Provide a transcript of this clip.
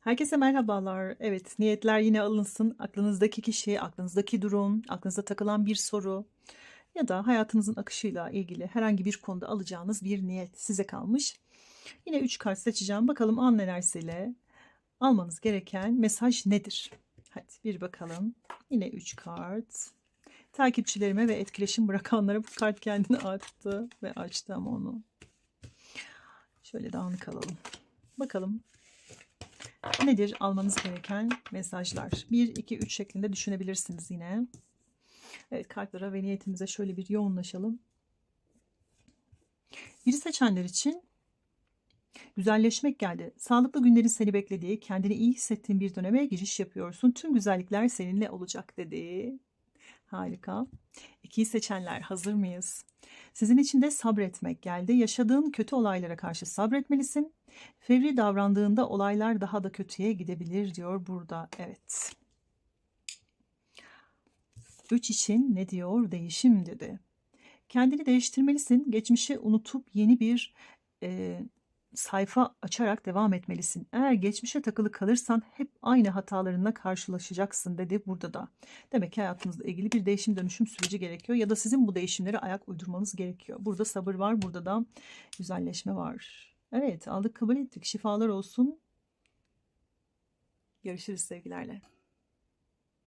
Herkese merhabalar. Evet, niyetler yine alınsın. Aklınızdaki kişi, aklınızdaki durum, aklınıza takılan bir soru ya da hayatınızın akışıyla ilgili herhangi bir konuda alacağınız bir niyet size kalmış. Yine 3 kart seçeceğim. Bakalım an enerjisiyle almanız gereken mesaj nedir? Hadi bir bakalım. Yine 3 kart. Takipçilerime ve etkileşim bırakanlara bu kart kendini attı ve açtı ama onu. Şöyle dağınık alalım. Bakalım Nedir almanız gereken mesajlar? 1, 2, 3 şeklinde düşünebilirsiniz yine. Evet kartlara ve niyetimize şöyle bir yoğunlaşalım. Biri seçenler için güzelleşmek geldi. Sağlıklı günlerin seni beklediği, kendini iyi hissettiğin bir döneme giriş yapıyorsun. Tüm güzellikler seninle olacak dedi. Harika. İkiyi seçenler hazır mıyız? Sizin için de sabretmek geldi. Yaşadığın kötü olaylara karşı sabretmelisin. Fevri davrandığında olaylar daha da kötüye gidebilir diyor burada. Evet. Üç için ne diyor? Değişim dedi. Kendini değiştirmelisin. Geçmişi unutup yeni bir e, sayfa açarak devam etmelisin. Eğer geçmişe takılı kalırsan hep aynı hatalarınla karşılaşacaksın dedi burada da. Demek ki hayatınızla ilgili bir değişim dönüşüm süreci gerekiyor ya da sizin bu değişimlere ayak uydurmanız gerekiyor. Burada sabır var, burada da güzelleşme var. Evet, aldık kabul ettik. Şifalar olsun. Görüşürüz sevgilerle.